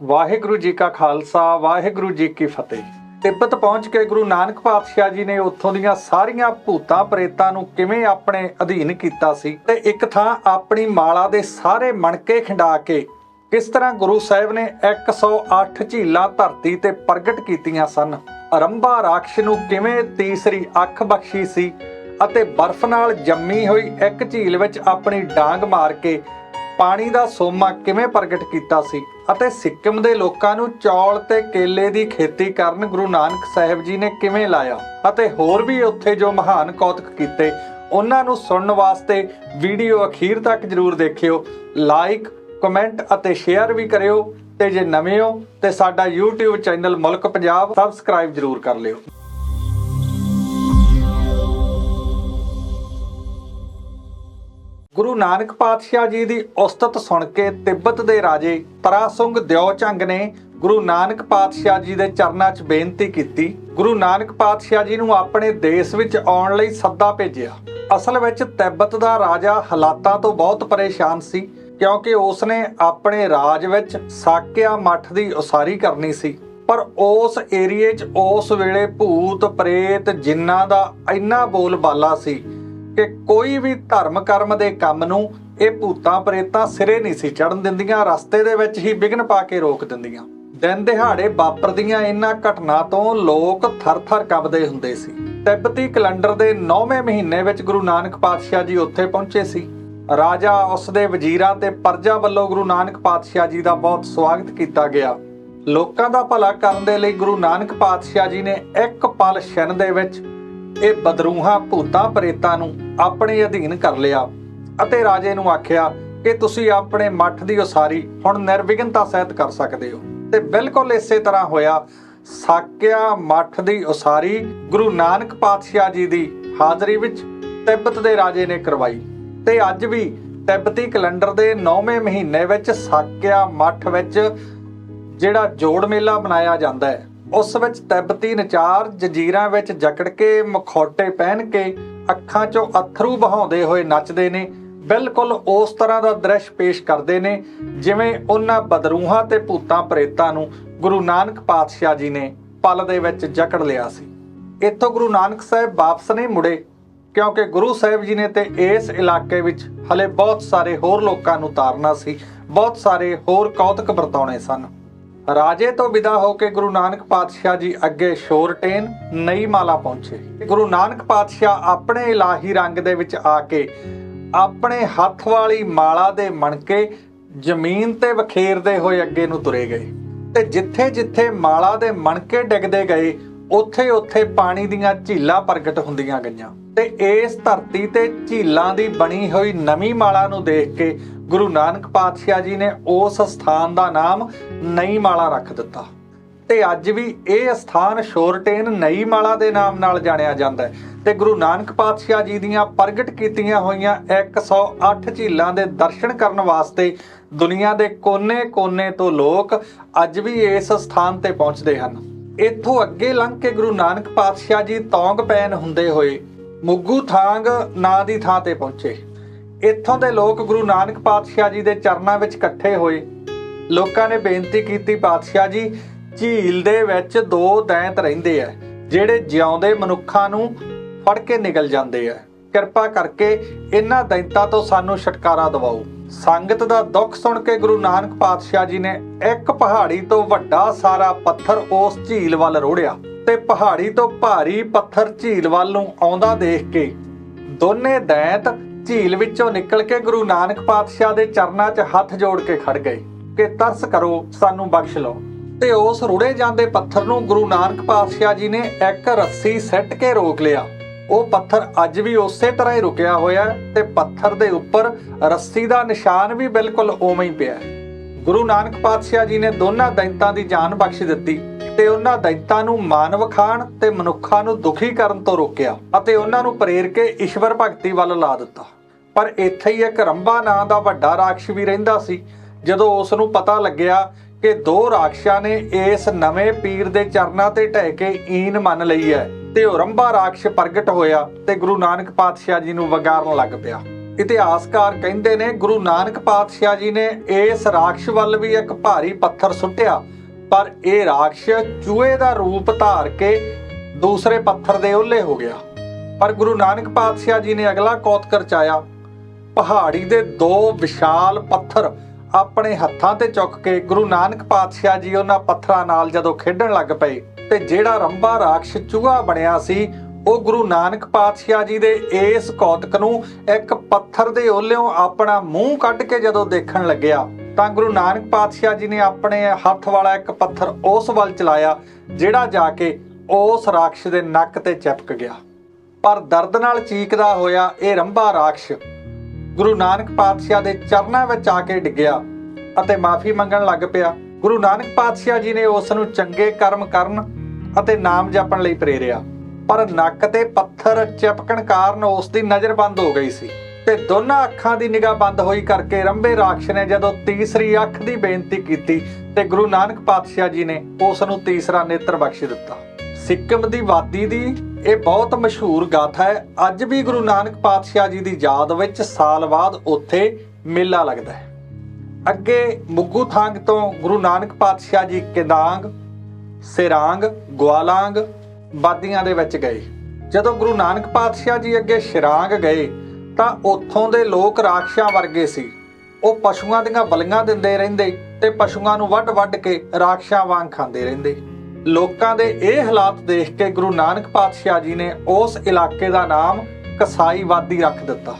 ਵਾਹਿਗੁਰੂ ਜੀ ਕਾ ਖਾਲਸਾ, ਵਾਹਿਗੁਰੂ ਜੀ ਕੀ ਫਤਿਹ। ਤਿੱਬਤ ਪਹੁੰਚ ਕੇ ਗੁਰੂ ਨਾਨਕ ਪਾਤਸ਼ਾਹ ਜੀ ਨੇ ਉੱਥੋਂ ਦੀਆਂ ਸਾਰੀਆਂ ਭੂਤਾਂ, ਪ੍ਰੇਤਾਂ ਨੂੰ ਕਿਵੇਂ ਆਪਣੇ ਅਧੀਨ ਕੀਤਾ ਸੀ ਤੇ ਇੱਕ ਥਾਂ ਆਪਣੀ ਮਾਲਾ ਦੇ ਸਾਰੇ ਮਣਕੇ ਖਿੰਡਾ ਕੇ ਕਿਸ ਤਰ੍ਹਾਂ ਗੁਰੂ ਸਾਹਿਬ ਨੇ 108 ਝੀਲਾਂ ਧਰਤੀ ਤੇ ਪ੍ਰਗਟ ਕੀਤੀਆਂ ਸਨ, ਅਰੰਭਾ ਰਾਖਸ਼ ਨੂੰ ਕਿਵੇਂ ਤੀਸਰੀ ਅੱਖ ਬਖਸ਼ੀ ਸੀ ਅਤੇ ਬਰਫ਼ ਨਾਲ ਜੰਮੀ ਹੋਈ ਇੱਕ ਝੀਲ ਵਿੱਚ ਆਪਣੀ ਡਾਂਗ ਮਾਰ ਕੇ ਪਾਣੀ ਦਾ ਸੋਮਾ ਕਿਵੇਂ ਪ੍ਰਗਟ ਕੀਤਾ ਸੀ ਅਤੇ ਸਿੱਕਮ ਦੇ ਲੋਕਾਂ ਨੂੰ ਚੌਲ ਤੇ ਕੇਲੇ ਦੀ ਖੇਤੀ ਕਰਨ ਗੁਰੂ ਨਾਨਕ ਸਾਹਿਬ ਜੀ ਨੇ ਕਿਵੇਂ ਲਾਇਆ ਅਤੇ ਹੋਰ ਵੀ ਉੱਥੇ ਜੋ ਮਹਾਨ ਕੌਤਕ ਕੀਤੇ, ਉਹਨਾਂ ਨੂੰ ਸੁਣਨ ਵਾਸਤੇ ਵੀਡੀਓ ਅਖੀਰ ਤੱਕ ਜਰੂਰ ਦੇਖਿਓ। ਲਾਈਕ ਕਮੈਂਟ ਅਤੇ ਸ਼ੇਅਰ ਵੀ ਕਰਿਓ ਤੇ ਜੇ ਨਵੇਂ ਹੋ ਤੇ ਸਾਡਾ YouTube ਚੈਨਲ ਮੁਲਕ ਪੰਜਾਬ ਸਬਸਕ੍ਰਾਈਬ ਜਰੂਰ ਕਰ ਲਿਓ। ਗੁਰੂ ਨਾਨਕ ਪਾਤਸ਼ਾਹ ਜੀ ਦੀ ਉਸਤਤ ਸੁਣ ਕੇ ਤਿੱਬਤ ਦੇ ਰਾਜੇ ਤਰਾਸੁੰਗ ਦਿਉਚੰਗ ਨੇ ਗੁਰੂ ਨਾਨਕ ਪਾਤਸ਼ਾਹ ਜੀ ਦੇ ਚਰਨਾਂ 'ਚ ਬੇਨਤੀ ਕੀਤੀ। ਗੁਰੂ ਨਾਨਕ ਪਾਤਸ਼ਾਹ ਜੀ ਨੂੰ ਆਪਣੇ ਦੇਸ਼ ਵਿੱਚ ਆਉਣ ਲਈ ਸੱਦਾ ਭੇਜਿਆ। ਅਸਲ ਵਿੱਚ ਤਿੱਬਤ ਦਾ ਰਾਜਾ ਹਾਲਾਤਾਂ ਤੋਂ ਬਹੁਤ ਪਰੇਸ਼ਾਨ ਸੀ, ਕਿਉਂਕਿ ਉਸਨੇ ਆਪਣੇ ਰਾਜ ਵਿੱਚ ਸਾਕਿਆ ਮੱਠ ਦੀ ਉਸਾਰੀ ਕਰਨੀ ਸੀ। ਪਰ ਉਸ ਏਰੀਏ 'ਚ ਉਸ ਵੇਲੇ ਭੂਤ ਪ੍ਰੇਤ ਜਿੰਨਾਂ ਦਾ ਇੰਨਾ ਬੋਲਬਾਲਾ ਸੀ ਕਿ ਕੋਈ ਵੀ ਧਰਮ ਕਰਮ ਦੇ ਕੰਮ ਨੂੰ ਇਹ ਭੂਤਾਂ ਪ੍ਰੇਤਾਂ ਸਿਰੇ ਨਹੀਂ ਸੀ ਚੜਨ ਦਿੰਦੀਆਂ, ਰਸਤੇ ਦੇ ਵਿੱਚ ਹੀ ਵਿਘਨ ਪਾ ਕੇ ਰੋਕ ਦਿੰਦੀਆਂ। ਦਿਨ ਦਿਹਾੜੇ ਵਾਪਰਦੀਆਂ ਇਹਨਾਂ ਘਟਨਾ ਤੋਂ ਲੋਕ ਥਰ-ਥਰ ਕੰਬਦੇ ਹੁੰਦੇ ਸੀ। ਤਿੱਬਤੀ ਕੈਲੰਡਰ ਦੇ 9ਵੇਂ ਮਹੀਨੇ ਵਿੱਚ ਗੁਰੂ ਨਾਨਕ ਪਾਤਸ਼ਾਹ ਜੀ ਉੱਥੇ ਪਹੁੰਚੇ ਸੀ। ਰਾਜਾ ਉਸ ਦੇ ਵਜ਼ੀਰਾਂ ਤੇ ਪਰਜਾ ਵੱਲੋਂ ਗੁਰੂ ਨਾਨਕ ਪਾਤਸ਼ਾਹ ਜੀ ਦਾ ਬਹੁਤ ਸਵਾਗਤ ਕੀਤਾ ਗਿਆ। ਲੋਕਾਂ ਦਾ ਭਲਾ ਕਰਨ ਦੇ ਲਈ ਗੁਰੂ ਨਾਨਕ ਪਾਤਸ਼ਾਹ ਜੀ ਨੇ ਇੱਕ ਪਲ ਛਿਨ ਦੇ ਵਿੱਚ ਇਹ ਬਦਰੂਹਾਂ ਭੂਤਾਂ ਪ੍ਰੇਤਾਂ ਨੂੰ ਆਪਣੇ ਅਧੀਨ ਕਰ ਲਿਆ ਅਤੇ ਰਾਜੇ ਨੂੰ ਆਖਿਆ ਕਿ ਤੁਸੀਂ ਆਪਣੇ ਮੱਠ ਦੀ ਉਸਾਰੀ ਹੁਣ ਨਿਰਵਿਘਨਤਾ ਸਹਿਤ ਕਰ ਸਕਦੇ ਹੋ। ਤੇ ਬਿਲਕੁਲ ਇਸੇ ਤਰ੍ਹਾਂ ਹੋਇਆ। ਸਾਕਿਆ ਮੱਠ ਦੀ ਉਸਾਰੀ ਗੁਰੂ ਨਾਨਕ ਪਾਤਸ਼ਾਹ ਜੀ ਦੀ ਹਾਜ਼ਰੀ ਵਿੱਚ ਤਿੱਬਤ ਦੇ ਰਾਜੇ ਨੇ ਕਰਵਾਈ। ਤੇ ਅੱਜ ਵੀ ਤਿੱਬਤੀ ਕੈਲੰਡਰ ਦੇ 9ਵੇਂ ਮਹੀਨੇ ਵਿੱਚ ਸਾਕਿਆ ਮੱਠ ਵਿੱਚ ਜਿਹੜਾ ਜੋੜ ਮੇਲਾ ਮਨਾਇਆ ਜਾਂਦਾ ਹੈ। ਉਸ ਵਿੱਚ ਤਿੱਬਤੀ ਨਚਾਰ ਜੰਜੀਰਾਂ ਵਿੱਚ ਜਕੜ ਕੇ, ਮਖੌਟੇ ਪਹਿਨ ਕੇ, ਅੱਖਾਂ 'ਚੋਂ ਅਥਰੂ ਬਹਾਉਂਦੇ ਹੋਏ ਨੱਚਦੇ ਨੇ। ਬਿਲਕੁਲ ਉਸ ਤਰ੍ਹਾਂ ਦਾ ਦ੍ਰਿਸ਼ ਪੇਸ਼ ਕਰਦੇ ਨੇ, ਜਿਵੇਂ ਉਹਨਾਂ ਬਦਰੂਹਾਂ ਤੇ ਭੂਤਾਂ ਪ੍ਰੇਤਾਂ ਨੂੰ ਗੁਰੂ ਨਾਨਕ ਪਾਤਸ਼ਾਹ ਜੀ ਨੇ ਪਲ ਦੇ ਵਿੱਚ ਜਕੜ ਲਿਆ ਸੀ। ਇੱਥੋਂ ਗੁਰੂ ਨਾਨਕ ਸਾਹਿਬ ਵਾਪਸ ਨਹੀਂ ਮੁੜੇ, ਕਿਉਂਕਿ ਗੁਰੂ ਸਾਹਿਬ ਜੀ ਨੇ ਤੇ ਇਸ ਇਲਾਕੇ ਵਿੱਚ ਹਲੇ ਬਹੁਤ ਸਾਰੇ ਹੋਰ ਲੋਕਾਂ ਨੂੰ ਤਾਰਨਾ ਸੀ, ਬਹੁਤ ਸਾਰੇ ਹੋਰ ਕੌਤਕ ਵਰਤਾਉਣੇ ਸਨ। ਰਾਜੇ ਤੋਂ ਵਿਦਾ ਹੋ ਕੇ ਗੁਰੂ ਨਾਨਕ ਪਾਤਸ਼ਾਹ ਜੀ ਅੱਗੇ ਸ਼ੋਰਟੇਨ ਨਈ ਮਾਲਾ ਪਹੁੰਚੇ। ਗੁਰੂ ਨਾਨਕ ਪਾਤਸ਼ਾਹ ਆਪਣੇ ਇਲਾਹੀ ਰੰਗ ਦੇ ਵਿੱਚ ਆ ਕੇ ਆਪਣੇ ਹੱਥ ਵਾਲੀ ਮਾਲਾ ਦੇ ਮਣਕੇ ਜ਼ਮੀਨ ਤੇ ਵਖੇਰਦੇ ਹੋਏ ਅੱਗੇ ਨੂੰ ਤੁਰੇ ਗਏ। ਤੇ ਜਿੱਥੇ ਜਿੱਥੇ ਮਾਲਾ ਦੇ ਮਣਕੇ ਡਿੱਗਦੇ ਗਏ, ਉੱਥੇ ਉੱਥੇ ਪਾਣੀ ਦੀਆਂ ਝੀਲਾਂ ਪ੍ਰਗਟ ਹੁੰਦੀਆਂ ਗਈਆਂ। ਤੇ ਇਸ ਧਰਤੀ ਤੇ ਝੀਲਾਂ ਦੀ ਬਣੀ ਹੋਈ ਨਵੀਂ ਮਾਲਾ ਨੂੰ ਦੇਖ ਕੇ ਗੁਰੂ ਨਾਨਕ ਪਾਤਸ਼ਾਹ ਜੀ ਨੇ ਉਸ ਸਥਾਨ ਦਾ ਨਾਮ ਨਈ ਮਾਲਾ ਰੱਖ ਦਿੱਤਾ। ਤੇ ਅੱਜ ਵੀ ਇਹ ਸਥਾਨ ਸ਼ੋਰਟੇਨ ਨਈ ਮਾਲਾ ਦੇ ਨਾਮ ਨਾਲ ਜਾਣਿਆ ਜਾਂਦਾ ਹੈ। ਤੇ ਗੁਰੂ ਨਾਨਕ ਪਾਤਸ਼ਾਹ ਜੀ ਦੀਆਂ ਪ੍ਰਗਟ ਕੀਤੀਆਂ ਹੋਈਆਂ 108 ਝੀਲਾਂ ਦੇ ਦਰਸ਼ਨ ਕਰਨ ਵਾਸਤੇ ਦੁਨੀਆ ਦੇ ਕੋਨੇ-ਕੋਨੇ ਤੋਂ ਲੋਕ ਅੱਜ ਵੀ ਇਸ ਸਥਾਨ ਤੇ ਪਹੁੰਚਦੇ ਹਨ। ਇੱਥੋਂ ਅੱਗੇ ਲੰਘ ਕੇ ਗੁਰੂ ਨਾਨਕ ਪਾਤਸ਼ਾਹ ਜੀ ਤੌਂਗ ਪੈਨ ਹੁੰਦੇ ਹੋਏ ਮੁੱਗੂ ਥਾਂਗ ਨਾਂ ਦੀ ਥਾਂ ਤੇ ਪਹੁੰਚੇ। ਇੱਥੋਂ ਦੇ ਲੋਕ ਗੁਰੂ ਨਾਨਕ ਪਾਤਸ਼ਾਹ ਜੀ ਦੇ ਚਰਨਾਂ ਵਿੱਚ ਇਕੱਠੇ ਹੋਏ ਲੋਕਾਂ ਨੇ ਬੇਨਤੀ ਕੀਤੀ ਪਾਤਸ਼ਾਹ ਜੀ, ਝੀਲ ਦੇ ਵਿੱਚ ਦੋ ਦੈਂਤ ਰਹਿੰਦੇ ਆ, ਜਿਹੜੇ ਜਿਉਂਦੇ ਮਨੁੱਖਾਂ ਨੂੰ ਫੜ ਕੇ ਨਿਕਲ ਜਾਂਦੇ ਆ। ਕਿਰਪਾ ਕਰਕੇ ਇਹਨਾਂ ਦੈਂਤਾਂ ਤੋਂ ਸਾਨੂੰ ਛੁਟਕਾਰਾ ਦਿਵਾਓ। ਸੰਗਤ ਦਾ ਦੁੱਖ ਸੁਣ ਕੇ ਗੁਰੂ ਨਾਨਕ ਪਾਤਸ਼ਾਹ ਜੀ ਨੇ ਇੱਕ ਪਹਾੜੀ ਤੋਂ ਵੱਡਾ ਸਾਰਾ ਪੱਥਰ ਉਸ ਝੀਲ ਵੱਲ ਰੋੜਿਆ ਤੇ ਪਹਾੜੀ ਤੋਂ ਭਾਰੀ ਪੱਥਰ ਝੀਲ ਵੱਲ ਨੂੰ ਆਉਂਦਾ ਦੇਖ ਕੇ ਦੋਨੇ ਦੈਂਤ ਝੀਲ ਵਿੱਚੋਂ ਨਿਕਲ ਕੇ ਗੁਰੂ ਨਾਨਕ ਪਾਤਸ਼ਾਹ ਦੇ ਚਰਨਾਂ 'ਚ ਹੱਥ ਜੋੜ ਕੇ ਖੜ ਗਏ। ਕਿ ਤਰਸ ਕਰੋ, ਸਾਨੂੰ ਬਖਸ਼ ਲਓ। ਤੇ ਉਸ ਰੁੜੇ ਜਾਂਦੇ ਪੱਥਰ ਨੂੰ ਗੁਰੂ ਨਾਨਕ ਪਾਤਸ਼ਾਹ ਜੀ ਨੇ ਇੱਕ ਰੱਸੀ ਸੱਟ ਕੇ ਰੋਕ ਲਿਆ। ਉਹ ਪੱਥਰ ਅੱਜ ਵੀ ਉਸੇ ਤਰ੍ਹਾਂ ਹੀ ਰੁਕਿਆ ਹੋਇਆ ਤੇ ਪੱਥਰ ਦੇ ਉੱਪਰ ਰੱਸੀ ਦਾ ਨਿਸ਼ਾਨ ਵੀ ਬਿਲਕੁਲ ਉਵੇਂ ਹੀ ਪਿਆ ਗੁਰੂ ਨਾਨਕ ਪਾਤਸ਼ਾਹ ਜੀ ਨੇ ਦੋਨਾਂ ਦੈਂਤਾਂ ਦੀ ਜਾਨ ਬਖਸ਼ ਦਿੱਤੀ ਤੇ ਉਹਨਾਂ ਦੈਂਤਾਂ ਨੂੰ ਮਾਨਵ ਖਾਨ ਤੇ ਮਨੁੱਖਾਂ ਨੂੰ ਦੁਖੀ ਕਰਨ ਤੋਂ ਰੋਕਿਆ ਅਤੇ ਉਹਨਾਂ ਨੂੰ ਪ੍ਰੇਰ ਕੇ ਈਸ਼ਵਰ ਭਗਤੀ ਵੱਲ ਲਾ ਦਿੱਤਾ। ਪਰ ਇੱਥੇ ਹੀ ਇੱਕ ਰੰਭਾ ਨਾਂ ਦਾ ਵੱਡਾ ਰਾਖਸ਼ ਵੀ ਰਹਿੰਦਾ ਸੀ ਜਦੋਂ ਉਸ ਨੂੰ ਪਤਾ ਲੱਗਿਆ ਕਿ ਦੋ ਰਾਖਸ਼ਾਂ ਨੇ ਇਸ ਨਵੇਂ ਪੀਰ ਦੇ ਚਰਨਾਂ ਤੇ ਢਹਿ ਕੇ ਈਨ ਮੰਨ ਲਈ ਹੈ ਤੇ ਉਹ ਰੰਭਾ ਰਾਖਸ਼ ਪ੍ਰਗਟ ਹੋਇਆ ਤੇ ਗੁਰੂ ਨਾਨਕ ਪਾਤਸ਼ਾਹ ਜੀ ਨੂੰ ਵਗਾਰਨ ਲੱਗ ਪਿਆ। ਇਤਿਹਾਸਕਾਰ ਕਹਿੰਦੇ ਨੇ ਗੁਰੂ ਨਾਨਕ ਪਾਤਸ਼ਾਹ ਜੀ ਨੇ ਇਸ ਰਾਖਸ਼ ਵੱਲ ਵੀ ਇੱਕ ਭਾਰੀ ਪੱਥਰ ਸੁੱਟਿਆ, ਪਰ ਇਹ ਰਾਖਸ਼ ਚੂਹੇ ਦਾ ਰੂਪ ਧਾਰ ਕੇ ਦੂਸਰੇ ਪੱਥਰ ਦੇ ਓਹਲੇ ਹੋ ਗਿਆ। ਪਰ ਗੁਰੂ ਨਾਨਕ ਪਾਤਸ਼ਾਹ ਜੀ ਨੇ ਅਗਲਾ ਕੌਤਕ ਰਚਾਇਆ, ਪਹਾੜੀ ਦੇ ਦੋ ਵਿਸ਼ਾਲ ਪੱਥਰ ਆਪਣੇ ਹੱਥਾਂ ਤੇ ਚੁੱਕ ਕੇ ਗੁਰੂ ਨਾਨਕ ਪਾਤਸ਼ਾਹ ਜੀ ਉਹਨਾਂ ਪੱਥਰਾਂ ਨਾਲ ਜਦੋਂ ਖੇਡਣ ਲੱਗ ਪਏ ਤੇ ਜਿਹੜਾ ਰੰਭਾ ਰਾਖਸ਼ ਚੂਹਾ ਬਣਿਆ ਸੀ, ਉਹ ਗੁਰੂ ਨਾਨਕ ਪਾਤਸ਼ਾਹ ਜੀ ਦੇ ਇਸ ਕੌਤਕ ਨੂੰ ਇੱਕ ਪੱਥਰ ਦੇ ਓਲਿਓਂ ਆਪਣਾ ਮੂੰਹ ਕੱਢ ਕੇ ਜਦੋਂ ਦੇਖਣ ਲੱਗਿਆ, ਤਾਂ ਗੁਰੂ ਨਾਨਕ ਪਾਤਸ਼ਾਹ ਜੀ ਨੇ ਆਪਣੇ ਹੱਥ ਵਾਲਾ ਇੱਕ ਪੱਥਰ ਉਸ ਵੱਲ ਚਲਾਇਆ, ਜਿਹੜਾ ਜਾ ਕੇ ਉਸ ਰਾਖਸ਼ ਦੇ ਨੱਕ ਤੇ ਚਿਪਕ ਗਿਆ। ਪਰ ਦਰਦ ਨਾਲ ਚੀਕਦਾ ਹੋਇਆ ਇਹ ਰੰਭਾ ਰਾਖਸ਼ ਗੁਰੂ ਨਾਨਕ ਪਾਤਸ਼ਾਹ ਦੇ ਚਰਨਾਂ ਵਿੱਚ ਆ ਕੇ ਡਿੱਗਿਆ ਅਤੇ ਮਾਫੀ ਮੰਗਣ ਲੱਗ ਪਿਆ। ਗੁਰੂ ਨਾਨਕ ਪਾਤਸ਼ਾਹ ਜੀ ਨੇ ਉਸ ਨੂੰ ਚੰਗੇ ਕਰਮ ਕਰਨ ਅਤੇ ਨਾਮ ਜਪਣ ਲਈ ਪ੍ਰੇਰਿਆ। ਪਰ ਨੱਕ ਤੇ ਪੱਥਰ ਚਿਪਕਣ ਕਾਰਨ ਉਸ ਦੀ ਨਜ਼ਰ ਬੰਦ ਹੋ ਗਈ ਸੀ ਤੇ ਦੋਨਾਂ ਅੱਖਾਂ ਦੀ ਨਿਗਾਹ ਬੰਦ ਹੋਈ ਕਰਕੇ ਰੰਭੇ ਰਾਖਸ਼ ਨੇ ਜਦੋਂ ਤੀਸਰੀ ਅੱਖ ਦੀ ਬੇਨਤੀ ਕੀਤੀ ਤੇ ਗੁਰੂ ਨਾਨਕ ਪਾਤਸ਼ਾਹ ਜੀ ਨੇ ਉਸ ਨੂੰ ਤੀਸਰਾ ਨੇਤਰ ਬਖਸ਼ ਦਿੱਤਾ। ਸਿੱਕਮ ਦੀ ਵਾਦੀ ਦੀ ਇਹ ਬਹੁਤ ਮਸ਼ਹੂਰ ਗਾਥਾ ਹੈ। ਅੱਜ ਵੀ ਗੁਰੂ ਨਾਨਕ ਪਾਤਸ਼ਾਹ ਜੀ ਦੀ ਯਾਦ ਵਿੱਚ ਸਾਲ ਬਾਅਦ ਉੱਥੇ ਮੇਲਾ ਲੱਗਦਾ ਹੈ। ਅੱਗੇ ਮੁੱਗੂ ਥਾਂਗ ਤੋਂ ਗੁਰੂ ਨਾਨਕ ਪਾਤਸ਼ਾਹ ਜੀ ਕਿਦਾਂਗ, ਸਿਰਾਂਗ ਗਵਾਲਾਂਗ ਵਾਦੀਆਂ ਦੇ ਵਿੱਚ ਗਏ। ਜਦੋਂ ਗੁਰੂ ਨਾਨਕ ਪਾਤਸ਼ਾਹ ਜੀ ਅੱਗੇ ਸ਼ਿਰਾਂਗ ਗਏ, ਤਾਂ ਉੱਥੋਂ ਦੇ ਲੋਕ ਰਾਖਸ਼ਾਂ ਵਰਗੇ ਸੀ। ਉਹ ਪਸ਼ੂਆਂ ਦੀਆਂ ਬਲੀਆਂ ਦਿੰਦੇ ਰਹਿੰਦੇ ਤੇ ਪਸ਼ੂਆਂ ਨੂੰ ਵੱਢ-ਵੱਢ ਕੇ ਰਾਖਸ਼ਾਂ ਵਾਂਗ ਖਾਂਦੇ ਰਹਿੰਦੇ। ਲੋਕਾਂ ਦੇ ਇਹ ਹਾਲਾਤ ਦੇਖ ਕੇ ਗੁਰੂ ਨਾਨਕ ਪਾਤਸ਼ਾਹ ਜੀ ਨੇ ਉਸ ਇਲਾਕੇ ਦਾ ਨਾਮ ਕਸਾਈ ਵਾਦੀ ਰੱਖ ਦਿੱਤਾ।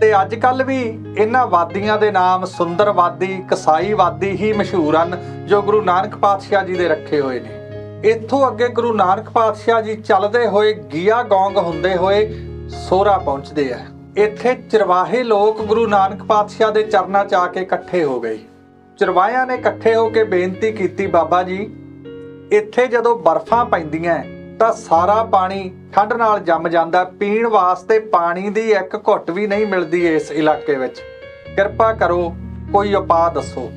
ਤੇ ਅੱਜ ਕੱਲ ਵੀ ਇਹਨਾਂ ਵਾਦੀਆਂ ਦੇ ਨਾਮ ਸੁੰਦਰ ਵਾਦੀ, ਕਸਾਈ ਵਾਦੀ ਹੀ ਮਸ਼ਹੂਰ ਹਨ, ਜੋ ਗੁਰੂ ਨਾਨਕ ਪਾਤਸ਼ਾਹ ਜੀ ਦੇ ਰੱਖੇ ਹੋਏ ਨੇ। ਇੱਥੋਂ ਅੱਗੇ ਗੁਰੂ ਨਾਨਕ ਪਾਤਸ਼ਾਹ ਜੀ ਚੱਲਦੇ ਹੋਏ ਗੀਆ ਗੌਂਗ ਹੁੰਦੇ ਹੋਏ ਸੋਹਰਾ ਪਹੁੰਚਦੇ ਆ। ਇੱਥੇ ਚਰਵਾਹੇ ਲੋਕ ਗੁਰੂ ਨਾਨਕ ਪਾਤਸ਼ਾਹ ਦੇ ਚਰਨਾਂ 'ਚ ਆ ਕੇ ਇਕੱਠੇ ਹੋ ਗਏ। ਚਰਵਾਹਿਆਂ ਨੇ ਇਕੱਠੇ ਹੋ ਕੇ ਬੇਨਤੀ ਕੀਤੀ, ਬਾਬਾ ਜੀ ਇੱਥੇ ਜਦੋਂ ਬਰਫ਼ਾਂ ਪੈਂਦੀਆਂ ਤਾਂ ਸਾਰਾ ਪਾਣੀ ਠੰਡ ਨਾਲ ਜੰਮ ਜਾਂਦਾ ਪੀਣ ਵਾਸਤੇ ਪਾਣੀ ਦੀ ਇੱਕ ਘੁੱਟ ਵੀ ਨਹੀਂ ਮਿਲਦੀ ਇਸ ਇਲਾਕੇ ਵਿੱਚ। ਕਿਰਪਾ ਕਰੋ, ਕੋਈ ਉਪਾਅ ਦੱਸੋ।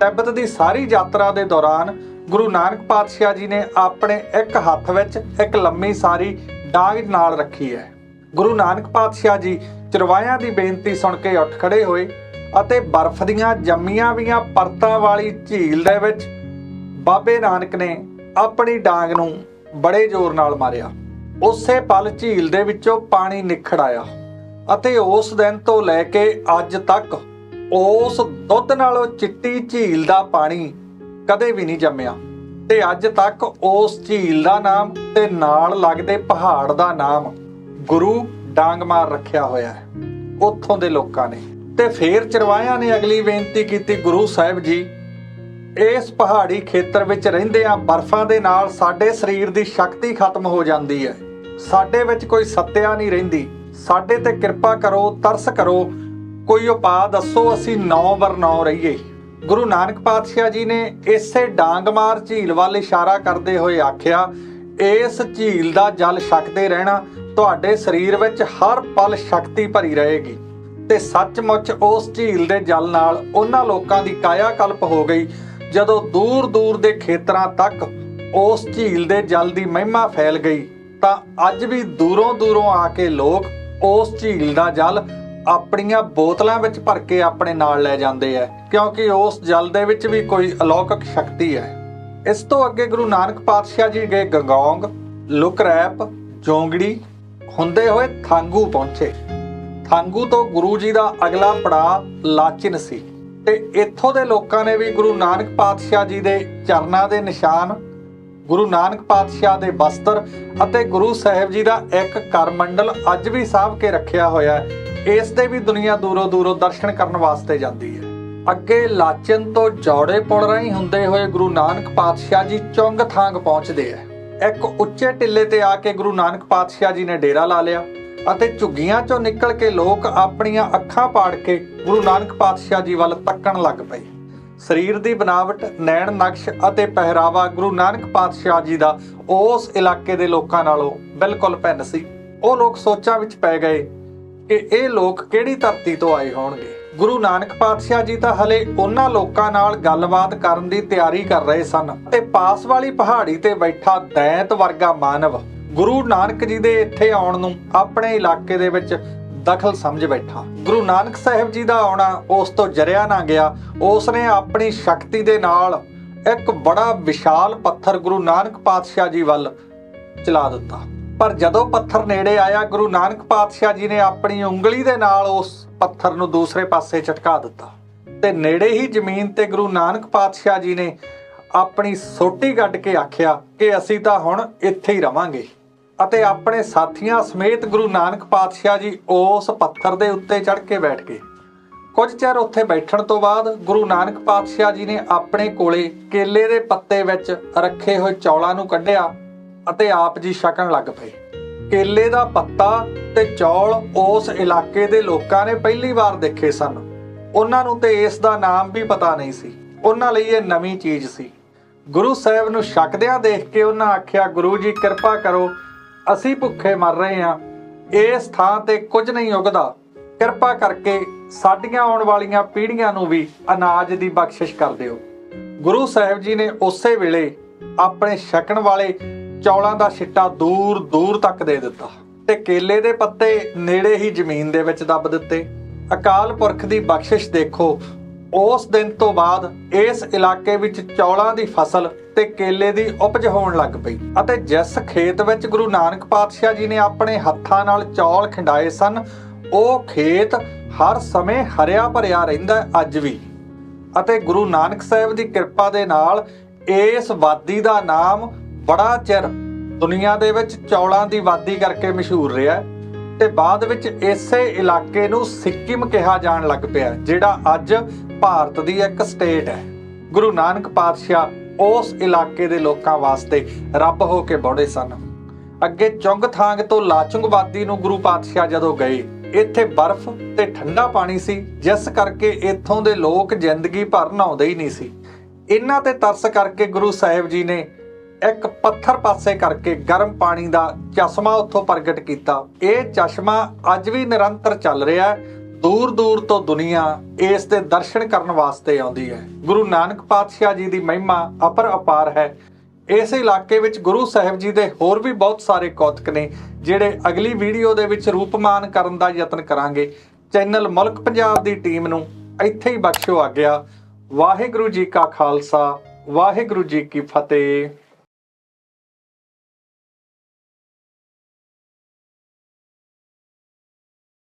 ਤਿੱਬਤ ਦੀ ਸਾਰੀ ਯਾਤਰਾ ਦੇ ਦੌਰਾਨ ਗੁਰੂ ਨਾਨਕ ਪਾਤਸ਼ਾਹ ਜੀ ਨੇ ਆਪਣੇ ਇੱਕ ਹੱਥ ਵਿੱਚ ਇੱਕ ਲੰਮੀ ਸਾਰੀ ਡਾਂਗ ਨਾਲ ਰੱਖੀ ਹੈ ਗੁਰੂ ਨਾਨਕ ਪਾਤਸ਼ਾਹ ਜੀ ਚਰਵਾਇਆਂ ਦੀ ਬੇਨਤੀ ਸੁਣ ਕੇ ਉੱਠ ਖੜੇ ਹੋਏ ਅਤੇ ਬਰਫ਼ ਦੀਆਂ ਜੰਮੀਆਂ ਵੀਆਂ ਪਰਤਾਂ ਵਾਲੀ ਝੀਲ ਦੇ ਵਿੱਚ ਬਾਬੇ ਨਾਨਕ ਨੇ ਆਪਣੀ ਡਾਂਗ ਨੂੰ ਬੜੇ ਜ਼ੋਰ ਨਾਲ ਮਾਰਿਆ। ਉਸੇ ਪਲ ਝੀਲ ਦੇ ਵਿੱਚੋਂ ਪਾਣੀ ਨਿਖੜ ਆਇਆ ਅਤੇ ਉਸ ਦਿਨ ਤੋਂ ਲੈ ਕੇ ਅੱਜ ਤੱਕ ਉਸ ਦੁੱਧ ਨਾਲੋਂ ਚਿੱਟੀ ਝੀਲ ਦਾ ਪਾਣੀ ਕਦੇ ਵੀ ਨਹੀਂ ਜੰਮਿਆ ਤੇ ਅੱਜ ਤੱਕ ਉਸ ਝੀਲ ਦਾ ਨਾਮ ਤੇ ਨਾਲ ਲੱਗਦੇ ਪਹਾੜ ਦਾ ਨਾਮ ਗੁਰੂ ਡਾਂਗਮਾਰ ਰੱਖਿਆ ਹੋਇਆ ਹੈ। ਉੱਥੋਂ ਦੇ ਲੋਕਾਂ ਨੇ ਤੇ ਫੇਰ ਚਰਵਾਇਆਂ ਨੇ ਅਗਲੀ ਬੇਨਤੀ ਕੀਤੀ, ਗੁਰੂ ਸਾਹਿਬ ਜੀ ਇਸ ਪਹਾੜੀ ਖੇਤਰ ਵਿੱਚ ਰਹਿੰਦਿਆਂ ਬਰਫ਼ਾਂ ਦੇ ਨਾਲ ਸਾਡੇ ਸਰੀਰ ਦੀ ਸ਼ਕਤੀ ਖਤਮ ਹੋ ਜਾਂਦੀ ਹੈ। ਸਾਡੇ ਵਿੱਚ ਕੋਈ ਸੱਤਿਆ ਨਹੀਂ ਰਹਿੰਦੀ। ਸਾਡੇ ਤੇ ਕਿਰਪਾ ਕਰੋ, ਤਰਸ ਕਰੋ। ਕੋਈ ਉਪਾਅ ਦੱਸੋ, ਅਸੀਂ ਨੌ ਬਰ ਨੌ ਰਹੀਏ। ਗੁਰੂ ਨਾਨਕ ਪਾਤਸ਼ਾਹ ਜੀ ਨੇ ਇਸੇ ਡਾਂਗਮਾਰ ਝੀਲ ਵੱਲ ਇਸ਼ਾਰਾ ਕਰਦੇ ਹੋਏ ਆਖਿਆ, ਇਸ ਝੀਲ ਦਾ ਜਲ ਛਕਦੇ ਰਹਿਣਾ ਤੁਹਾਡੇ ਸਰੀਰ ਵਿੱਚ ਹਰ ਪਲ ਸ਼ਕਤੀ ਭਰੀ ਰਹੇਗੀ। ਤੇ ਸੱਚਮੁੱਚ ਉਸ ਝੀਲ ਦੇ ਜਲ ਨਾਲ ਉਹਨਾਂ ਲੋਕਾਂ ਦੀ ਕਾਇਆ ਕਲਪ ਹੋ ਗਈ। ਜਦੋਂ ਦੂਰ ਦੂਰ ਦੇ ਖੇਤਰਾਂ ਤੱਕ ਉਸ ਝੀਲ ਦੇ ਜਲ ਦੀ ਮਹਿਮਾ ਫੈਲ ਗਈ, ਤਾਂ ਅੱਜ ਵੀ ਦੂਰੋਂ ਦੂਰੋਂ ਆ ਕੇ ਲੋਕ ਉਸ ਝੀਲ ਦਾ ਜਲ ਆਪਣੀਆਂ ਬੋਤਲਾਂ ਵਿੱਚ ਭਰ ਕੇ ਆਪਣੇ ਨਾਲ ਲੈ ਜਾਂਦੇ ਆ ਕਿਉਂਕਿ ਉਸ ਜਲ ਦੇ ਵਿੱਚ ਵੀ ਕੋਈ ਅਲੌਕਿਕ ਸ਼ਕਤੀ ਹੈ ਇਸ ਤੋਂ ਅੱਗੇ ਗੁਰੂ ਨਾਨਕ ਪਾਤਸ਼ਾਹ ਜੀ ਗਏ ਗੰਗੌਂਗ, ਲੁਕਰੈਪ, ਜੋਂਗੜੀ, ਹੁੰਦੇ ਹੋਏ ਥਾਂਗੂ ਪਹੁੰਚੇ। ਥਾਂਗੂ ਤੋਂ ਗੁਰੂ ਜੀ ਦਾ ਅਗਲਾ ਪੜਾਅ ਲਾਚਿਨ ਸੀ। ਤੇ ਇੱਥੋਂ ਦੇ ਲੋਕਾਂ ਨੇ ਵੀ ਗੁਰੂ ਨਾਨਕ ਪਾਤਸ਼ਾਹ ਜੀ ਦੇ ਚਰਨਾਂ ਦੇ ਨਿਸ਼ਾਨ, ਗੁਰੂ ਨਾਨਕ ਪਾਤਸ਼ਾਹ ਦੇ ਬਸਤਰ ਅਤੇ ਗੁਰੂ ਸਾਹਿਬ ਜੀ ਦਾ ਇੱਕ ਕਰਮੰਡਲ ਅੱਜ ਵੀ ਸਾਂਭ ਕੇ ਰੱਖਿਆ ਹੋਇਆ ਹੈ। ਇਸ ਦੇ ਵੀ ਦੁਨੀਆ ਦੂਰੋਂ ਦੂਰੋਂ ਦਰਸ਼ਨ ਕਰਨ ਵਾਸਤੇ ਜਾਂਦੀ ਹੈ। ਅੱਗੇ ਲਾਚਨ ਤੋਂ ਜੌੜੇ ਪੁਲ ਰਾਹੀਂ ਹੁੰਦੇ ਹੋਏ ਗੁਰੂ ਨਾਨਕ ਪਾਤਸ਼ਾਹ ਜੀ ਚੁੰਗ ਥਾਂਗ ਪਹੁੰਚਦੇ ਆ ਇੱਕ ਉੱਚੇ ਟਿੱਲੇ ਤੇ ਆ ਕੇ ਗੁਰੂ ਨਾਨਕ ਪਾਤਸ਼ਾਹ ਜੀ ਨੇ ਡੇਰਾ ਲਾ ਲਿਆ। ਅਤੇ ਝੁੱਗੀਆਂ ਚੋਂ ਨਿਕਲ ਕੇ ਲੋਕ ਆਪਣੀਆਂ ਅੱਖਾਂ ਪਾੜ ਕੇ ਗੁਰੂ ਨਾਨਕ ਪਾਤਸ਼ਾਹ ਜੀ ਵੱਲ ਤੱਕਣ ਲੱਗ ਪਏ। ਸਰੀਰ ਦੀ ਬਨਾਵਟ, ਨੈਣ ਨਕਸ਼ ਅਤੇ ਪਹਿਰਾਵਾ ਗੁਰੂ ਨਾਨਕ ਪਾਤਸ਼ਾਹ ਜੀ ਦਾ ਉਸ ਇਲਾਕੇ ਦੇ ਲੋਕਾਂ ਨਾਲੋਂ ਬਿਲਕੁਲ ਭਿੰਨ ਸੀ। ਉਹ ਲੋਕ ਸੋਚਾਂ ਵਿੱਚ ਪੈ ਗਏ ਕਿ ਇਹ ਲੋਕ ਕਿਹੜੀ ਧਰਤੀ ਤੋਂ ਆਏ ਹੋਣਗੇ। ਗੁਰੂ ਨਾਨਕ ਪਾਤਸ਼ਾਹ ਜੀ ਤਾਂ ਹਲੇ ਉਹਨਾਂ ਲੋਕਾਂ ਨਾਲ ਗੱਲਬਾਤ ਕਰਨ ਦੀ ਤਿਆਰੀ ਕਰ ਰਹੇ ਸਨ ਤੇ ਪਾਸ ਵਾਲੀ ਪਹਾੜੀ ਤੇ ਬੈਠਾ ਦੈਂਤ ਵਰਗਾ ਮਾਨਵ ਗੁਰੂ ਨਾਨਕ ਜੀ ਦੇ ਇੱਥੇ ਆਉਣ ਨੂੰ ਆਪਣੇ ਇਲਾਕੇ ਦੇ ਵਿੱਚ ਦਖਲ ਸਮਝ ਬੈਠਾ। ਗੁਰੂ ਨਾਨਕ ਸਾਹਿਬ ਜੀ ਦਾ ਆਉਣਾ ਉਸ ਤੋਂ ਜਰਿਆ ਨਾ ਗਿਆ। ਉਸ ਨੇ ਆਪਣੀ ਸ਼ਕਤੀ ਦੇ ਨਾਲ ਇੱਕ ਬੜਾ ਵਿਸ਼ਾਲ ਪੱਥਰ ਗੁਰੂ ਨਾਨਕ ਪਾਤਸ਼ਾਹ ਜੀ ਵੱਲ ਚਲਾ ਦਿੱਤਾ। ਪਰ ਜਦੋਂ ਪੱਥਰ ਨੇੜੇ ਆਇਆ, ਗੁਰੂ ਨਾਨਕ ਪਾਤਸ਼ਾਹ ਜੀ ਨੇ ਆਪਣੀ ਉਂਗਲੀ ਦੇ ਨਾਲ ਉਸ ਪੱਥਰ ਨੂੰ ਦੂਸਰੇ ਪਾਸੇ ਝਟਕਾ ਦਿੱਤਾ ਤੇ ਨੇੜੇ ਹੀ ਜ਼ਮੀਨ ਤੇ ਗੁਰੂ ਨਾਨਕ ਪਾਤਸ਼ਾਹ ਜੀ ਨੇ ਆਪਣੀ ਸੋਟੀ ਕੱਢ ਕੇ ਆਖਿਆ ਕਿ ਅਸੀਂ ਤਾਂ ਹੁਣ ਇੱਥੇ ਹੀ ਰਵਾਂਗੇ। ਅਤੇ ਆਪਣੇ ਸਾਥੀਆਂ ਸਮੇਤ ਗੁਰੂ ਨਾਨਕ ਪਾਤਸ਼ਾਹ ਜੀ ਉਸ ਪੱਥਰ ਦੇ ਉੱਤੇ ਚੜ੍ਹ ਕੇ ਬੈਠ ਗਏ। ਕੁਝ ਚਿਰ ਉੱਥੇ ਬੈਠਣ ਤੋਂ ਬਾਅਦ ਗੁਰੂ ਨਾਨਕ ਪਾਤਸ਼ਾਹ ਜੀ ਨੇ ਆਪਣੇ ਕੋਲੇ ਕੇਲੇ ਦੇ ਪੱਤੇ ਵਿੱਚ ਰੱਖੇ ਹੋਏ ਚੌਲਾਂ ਨੂੰ ਕੱਢਿਆ ਅਤੇ ਆਪ ਜੀ ਛਕਣ ਲੱਗ ਪਏ। ਕੇਲੇ ਦਾ ਪੱਤਾ ਤੇ ਚੌਲ ਉਸ ਇਲਾਕੇ ਦੇ ਲੋਕਾਂ ਨੇ ਪਹਿਲੀ ਵਾਰ ਦੇਖੇ ਸਨ। ਉਹਨਾਂ ਨੂੰ ਤੇ ਇਸ ਦਾ ਨਾਮ ਵੀ ਪਤਾ ਨਹੀਂ ਸੀ। ਉਹਨਾਂ ਲਈ ਇਹ ਨਵੀਂ ਚੀਜ਼ ਸੀ। ਗੁਰੂ ਸਾਹਿਬ ਨੂੰ ਛਕਦਿਆਂ ਦੇਖ ਕੇ ਉਹਨਾਂ ਆਖਿਆ, ਗੁਰੂ ਜੀ, ਕਿਰਪਾ ਕਰੋ ਅਸੀਂ ਭੁੱਖੇ ਮਰ ਰਹੇ ਹਾਂ। ਇਸ ਥਾਂ ਤੇ ਕੁਝ ਨਹੀਂ ਉਗਦਾ। ਕਿਰਪਾ ਕਰਕੇ ਸਾਡੀਆਂ ਆਉਣ ਵਾਲੀਆਂ ਪੀੜ੍ਹੀਆਂ ਨੂੰ ਵੀ ਅਨਾਜ ਦੀ ਬਖਸ਼ਿਸ਼ ਕਰ ਦਿਓ। ਗੁਰੂ ਸਾਹਿਬ ਜੀ ਨੇ ਉਸੇ ਵੇਲੇ ਆਪਣੇ ਛਕਣ ਵਾਲੇ ਚੌਲਾਂ ਦਾ ਛਿੱਟਾ ਦੂਰ ਦੂਰ ਤੱਕ ਦੇ ਦਿੱਤਾ ਤੇ ਕੇਲੇ ਦੇ ਪੱਤੇ ਨੇੜੇ ਹੀ ਜ਼ਮੀਨ ਦੇ ਵਿੱਚ ਦੱਬ ਦਿੱਤੇ। ਅਕਾਲ ਪੁਰਖ ਦੀ ਬਖਸ਼ਿਸ਼ ਦੇਖੋ ਉਸ ਦਿਨ ਤੋਂ ਬਾਅਦ ਇਸ ਇਲਾਕੇ ਵਿੱਚ ਚੌਲਾਂ ਦੀ ਫਸਲ ਤੇ ਕੇਲੇ ਦੀ ਉਪਜ ਹੋਣ ਲੱਗ ਪਈ ਅਤੇ ਜਿਸ ਖੇਤ ਵਿੱਚ ਗੁਰੂ ਨਾਨਕ ਪਾਤਸ਼ਾਹ ਜੀ ਨੇ ਆਪਣੇ ਹੱਥਾਂ ਨਾਲ ਚੌਲ ਖਿੰਡਾਏ ਸਨ, ਉਹ ਖੇਤ ਹਰ ਸਮੇਂ ਹਰਿਆ ਭਰਿਆ ਰਹਿੰਦਾ ਅੱਜ ਵੀ। ਅਤੇ ਗੁਰੂ ਨਾਨਕ ਸਾਹਿਬ ਦੀ ਕਿਰਪਾ ਦੇ ਨਾਲ ਇਸ ਵਾਦੀ ਦਾ ਨਾਮ ਬੜਾ ਚਿਰ ਦੁਨੀਆ ਦੇ ਵਿੱਚ ਚੌਲਾਂ ਦੀ ਵਾਦੀ ਕਰਕੇ ਮਸ਼ਹੂਰ ਰਿਹਾ ਹੈ। ਤੇ ਬਾਅਦ ਵਿੱਚ ਇਸੇ ਇਲਾਕੇ ਨੂੰ ਸਿੱਕਿਮ ਕਿਹਾ ਜਾਣ ਲੱਗ ਪਿਆ, ਜਿਹੜਾ ਅੱਜ ਭਾਰਤ ਦੀ ਇੱਕ ਸਟੇਟ ਹੈ। ਗੁਰੂ ਨਾਨਕ ਪਾਤਸ਼ਾਹ ਉਸ ਇਲਾਕੇ ਦੇ ਲੋਕਾਂ ਵਾਸਤੇ ਰੱਬ ਹੋ ਕੇ ਬੌੜੇ ਸਨ। ਅੱਗੇ ਚੁੰਗਥਾਂਗ ਤੋਂ ਲਾਚੁੰਗਵਾਦੀ ਨੂੰ ਗੁਰੂ ਪਾਤਸ਼ਾਹ ਜਦੋਂ ਗਏ, ਇੱਥੇ ਬਰਫ਼ ਤੇ ਠੰਡਾ ਪਾਣੀ ਸੀ, ਜਿਸ ਕਰਕੇ ਇੱਥੋਂ ਦੇ ਲੋਕ ਜ਼ਿੰਦਗੀ ਭਰ ਨਹਾਉਂਦੇ ਹੀ ਨਹੀਂ ਸੀ। ਇਹਨਾਂ ਤੇ ਤਰਸ ਕਰਕੇ ਗੁਰੂ ਸਾਹਿਬ ਜੀ ਨੇ ਇੱਕ ਪੱਥਰ ਪਾਸੇ ਕਰਕੇ ਗਰਮ ਪਾਣੀ ਦਾ ਚਸ਼ਮਾ ਉੱਥੋਂ ਪ੍ਰਗਟ ਕੀਤਾ। ਇਹ ਚਸ਼ਮਾ ਅੱਜ ਵੀ ਨਿਰੰਤਰ ਚੱਲ ਰਿਹਾ ਹੈ। ਦੂਰ ਦੂਰ ਤੋਂ ਦੁਨੀਆ ਇਸ ਦੇ ਦਰਸ਼ਨ ਕਰਨ ਵਾਸਤੇ ਆਉਂਦੀ ਹੈ। ਗੁਰੂ ਨਾਨਕ ਪਾਤਸ਼ਾਹ ਜੀ ਦੀ ਮਹਿਮਾ ਅਪਰ ਅਪਾਰ ਹੈ। ਇਸ ਇਲਾਕੇ ਵਿੱਚ ਗੁਰੂ ਸਾਹਿਬ ਜੀ ਦੇ ਹੋਰ ਵੀ ਬਹੁਤ ਸਾਰੇ ਕੌਤਕ ਨੇ, ਜਿਹੜੇ ਅਗਲੀ ਵੀਡੀਓ ਦੇ ਵਿੱਚ ਰੂਪਮਾਨ ਕਰਨ ਦਾ ਯਤਨ ਕਰਾਂਗੇ। ਚੈਨਲ ਮੁਲਕ ਪੰਜਾਬ ਦੀ ਟੀਮ ਨੂੰ ਇੱਥੇ ਹੀ ਬਖਸ਼ੋ ਗਿਆ ਵਾਹਿਗੁਰੂ ਜੀ ਕਾ ਖਾਲਸਾ, ਵਾਹਿਗੁਰੂ ਜੀ ਕੀ ਫਤਿਹ।